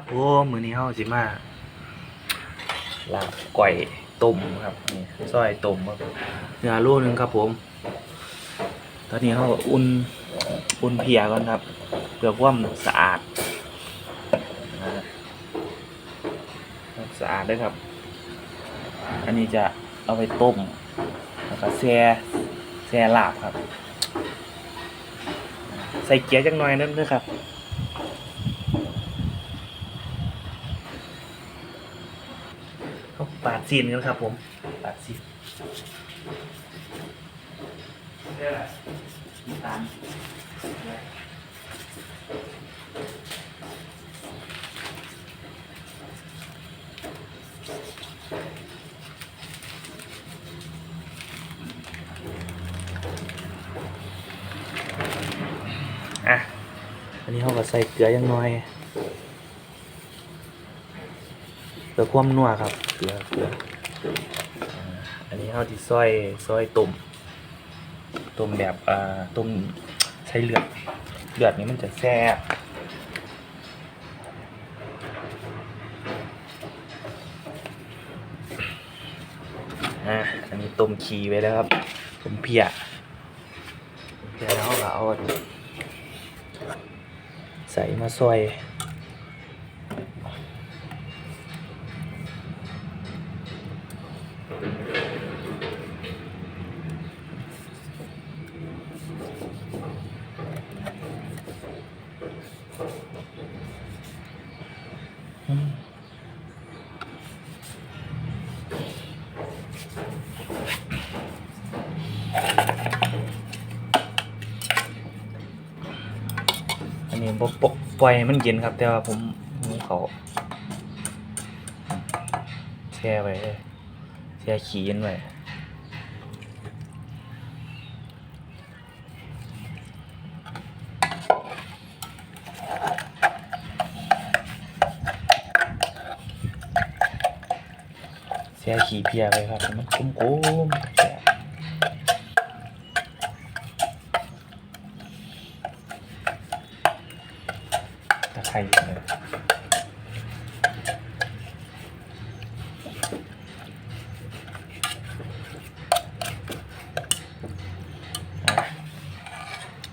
ครับผมมือนี้เฮาสิมาลาบก้อยต้มครับนี่ซอยต้มครับเนื้อโลนึงครับผม ตอนนี้เฮาอุ่นอุ่นเพียก่อนครับเพื่อความสะอาดนะสะอาดด้วยครับ อันนี้จะเอาไปต้มแล้วก็แช่แช่ลาบครับ ใส่เกี๊ยวจังหน่อยนั่นด้วยครับ เขา ปาดซีนกันครับ ผมปาดซีนเรียกอะไรน้ำตาลอะ อันนี้เขาก็ใส่เกลือยังน้อยเพื่อความนัวครับเกลือเกลืออันนี้เขาที่ซอยซอยต้มต้มแบบอ่าต้มใช้เลือดเลือดนี้มันจะแซ่บอ่าอันนี้ต้มขีไว้แล้วครับต้มเพียเพียแล้วเราเอาอันนี้ใส่มาซอย อันนี้บ่ปกปล่อยมันเย็นครับ แต่ว่าผมผมเขาแช่ไว้เลยแช่ขี้เย็นไว้แช่ขี้เพียไว้ครับมันกุ้มกุ้มๆแซ่บตะ ไคร้เลยอะ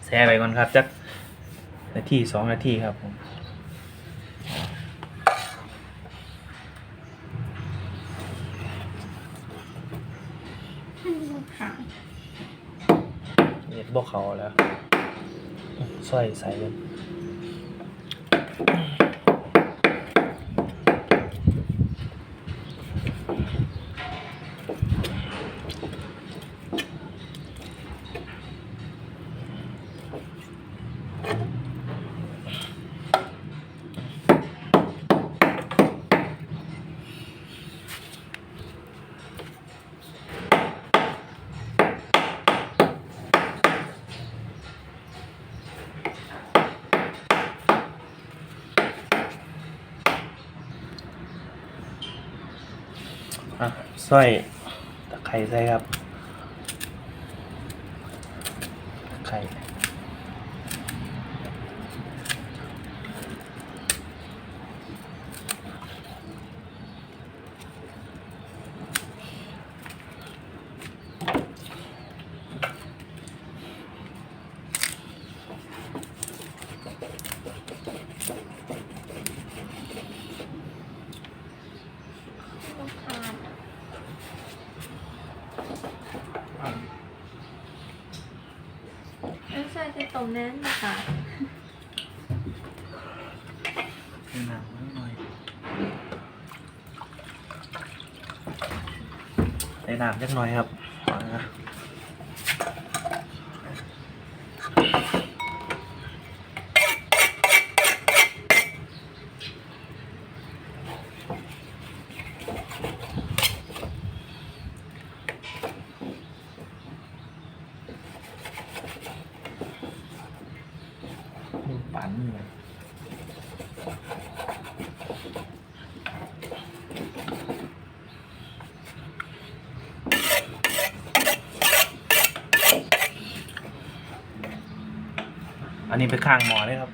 แช่ไปก่อนครับจักนาทีสองนาทีครับผมเน็ดบอกเขาแล้วสร้อยใส่กันอ่ Thank you. สร้อยตะไคร้ใส่ครับตะไคร้อะ ไม่ใช่ที่ ตรงนั้นนะคะให้น้ำนิดหน่อยใส่น้ำจักหน่อยครับานนี่อันนี้ไปข้างหมอเลยครับ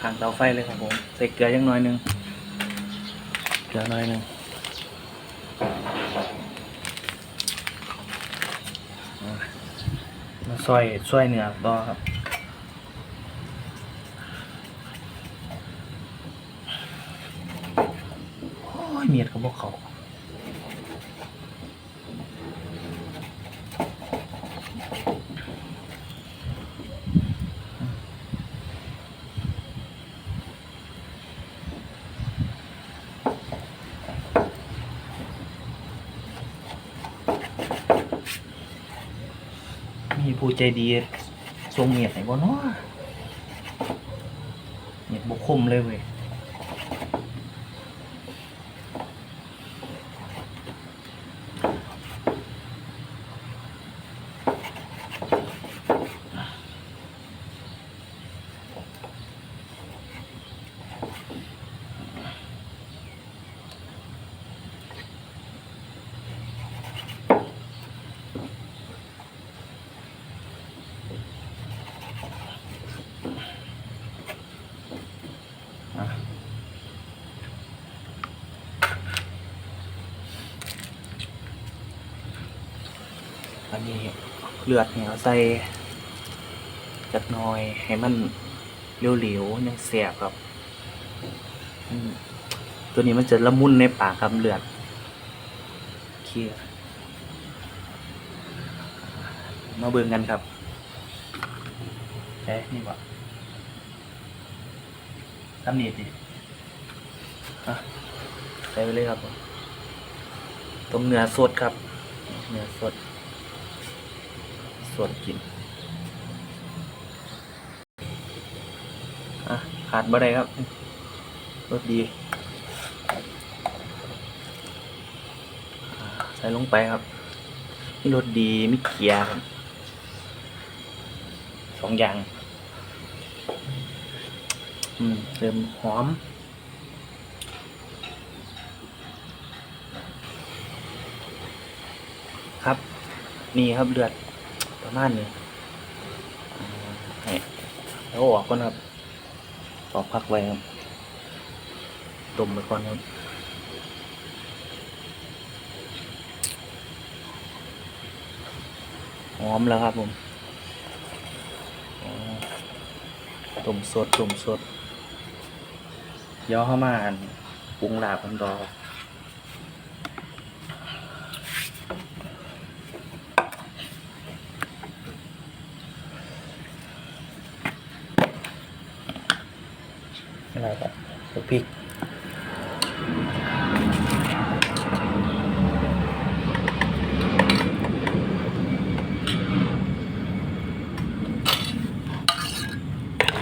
ข้างเตาไฟเลยครับผม ใส่เกลือยังน้อยนึง เกลือน้อยนึง ซอยซอยเนื้อต่อครับโอ้ยเมียดกับพวกเขา ผู้ใจดีทรงเมียบไหนบ่เนาะเมียบบุคมเลยเว้ย นี้เลือดเนี่ยเอาใส่จักหน่อย ให้มันเหลวๆยังแสบครับ ตัวนี้มันจะละมุนในปากครับเลือดเคลียมาเบิ่งกันครับเอ๊ะนี่วะทำนี่ดิอะใส่ไปเลยครับผมต้มเนื้อสดครับ เนื้อสด สวดกินอะขาดบ่ได้ครับรสดี ใส่ลงไปครับมีรสดีมีเกียร์ครับสองอย่าง อืมเติมหอมครับ นี่ครับเลือด ประมาณนี้ให้แล้วออกก่อนครับออกพักไว้ครับต้มไปก่อนครับหอมแล้วครับผมอ๋อต้มสดต้มสดเดี๋ยวเข้ามาปรุงลาบกันต่อครับอะไรครับพริก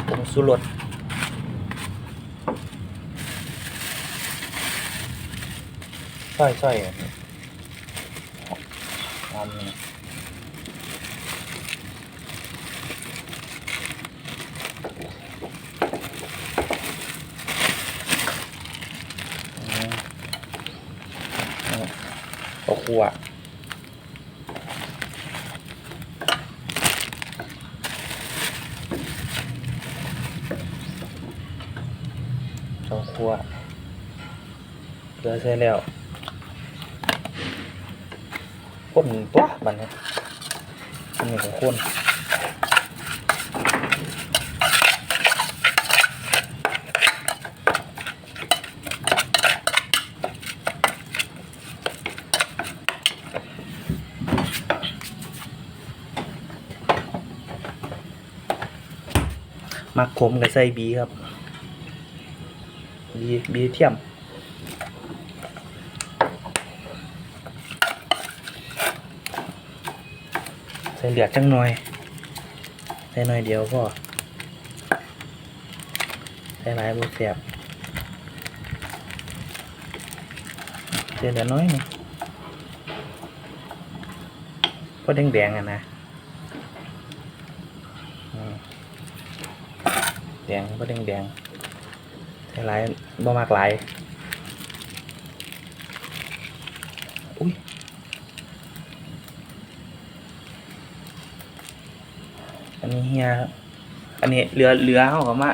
ผง สุรสใช่ใช่อะหอมเลยอืมเอาเอาคั่ว เอาคั่วเกลือใส่แล้วคนตัวบันนี้อันนี้ของคนมักขมกับใส่บีครับ บีบีเทียมใส่เหลือจังหน่อยใส่หน่อยเดียวพอใส่หลายบุเสียบใส่เหลือน้อยนึงพอแดงๆอะนะแดงพอแดงๆใส่ หลายบ่มากหลายอุ้ยอันนี้เฮียครับอันนี้เรือเรือเขาก็มา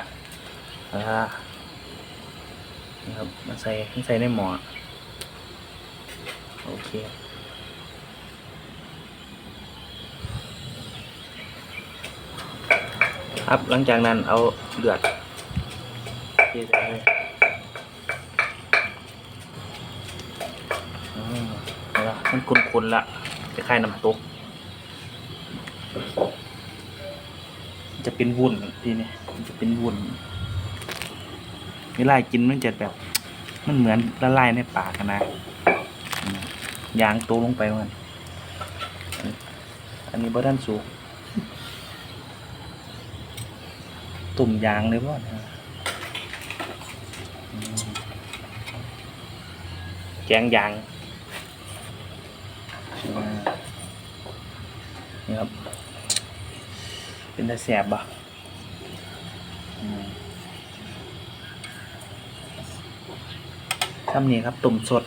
อ่านี่ครับมาใส่มาใส่ในหมอโอเคครับหลังจากนั้นเอาเดือด ทใส่เลยอือละมันคุนๆละคล้ายๆน้ำตก จะเป็นวุ้นทีนี้มันจะเป็นวุ้นเวลากินมันจะแบบ มันเหมือนละลายในปากนะยางโตลงไปมันอันนี้บ่ด้านสูงตุ่มยางเลยพ่อเนี่ยอืม แกงยางนี่ครับ เป็นตาแสบบ่อืมทำนี่ครับตุ่มสด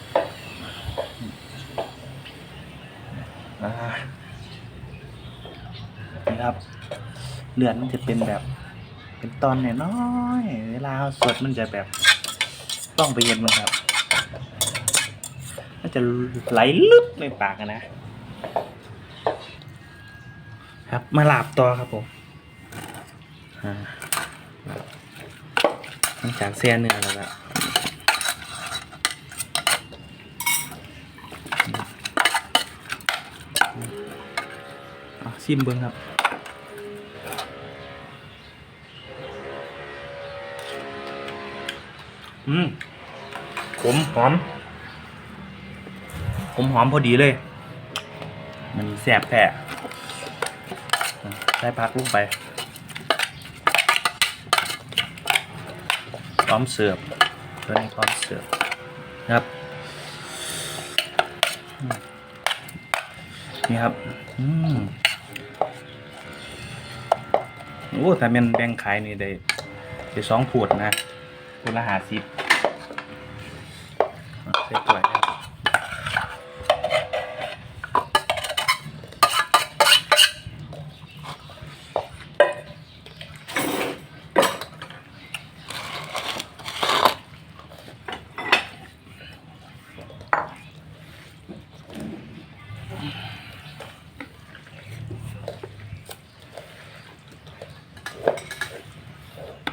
นี่ครับเลือดมันจะเป็นแบบ เป็นตอนน้อย เวลาสดมันจะแบบ ต้องไปเย็นมันครับ จะไหลลึบในปากอะนะ ครับมาลาบต่อครับผมอ่าหลังจากเสียเนื้อแล้วก็อะซิมเบิ้งครับอืมขมหอม ขมหอมพอดีเลย มันแสบแผลใส่พักลงไปพร้อมเสิร์ฟตัวนี้พร้อมเสิร์ฟครับ นี่ครับ อืมโอ้แต่เป็นแบ่งขายนี่ได้ได้สองขวดนะขวละหาสิบใส่ถ้วยครับ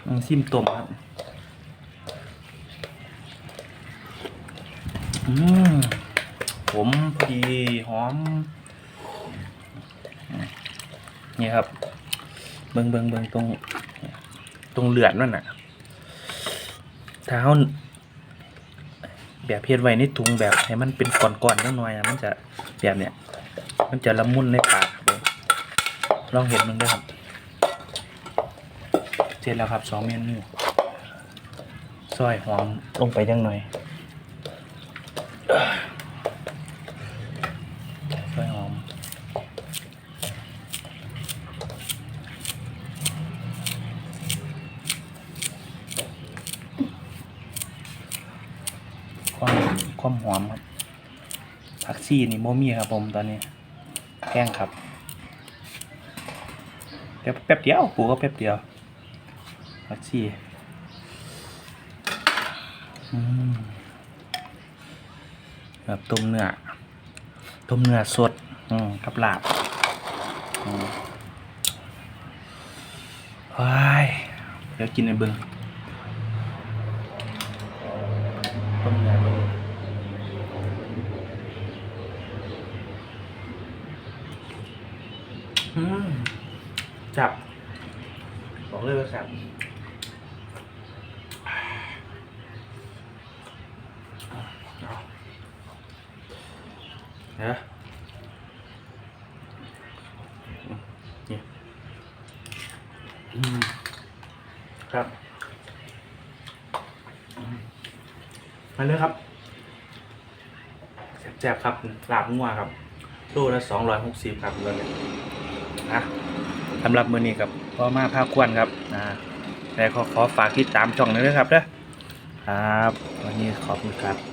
อืม ซิมต้มครับ อืมผมพอดีหอม นี่ครับ เบิงเบิงเบิงตรง ตรงเลือดนั่นน่ะถ้าเขาแบบเพียไว้ในถุงแบบให้มันเป็นก้อนๆนิดหน่อยอะมันจะแบบเนี้ยมันจะละมุนในปากลองเห็นมันด้ครับ ร็จแล้วครับสองเมนูซอยหอมลงไปจังหน่อยซอยหอมความความหอมครับผักชีนี่โมมี่ครับผมตอนนี้แกล้งครับแป๊บแป๊บเดียวปูก็แป๊บเดียว ผักชีแบบต้มเนื้อต้มเนื้อสดกับลาบอืมว้ายเดี๋ยวกินในเบิ้งต้มเนื้อเบิ้งอืมจับ บอกเลยว่าแซ่บเอาเดี๋ยวนี่อืม ครับมาเลยครับแซ่บๆครับลาบงัวครับโลละสองร้อยหกสิบครับเลยนะสำหรับมือนี้กับพ่อมาภาคควนครับอ่าแต่ขอขอฝากติดตามช่องหนึงด้วยครับเด้อครับ วันนี้ขอบคุณครับ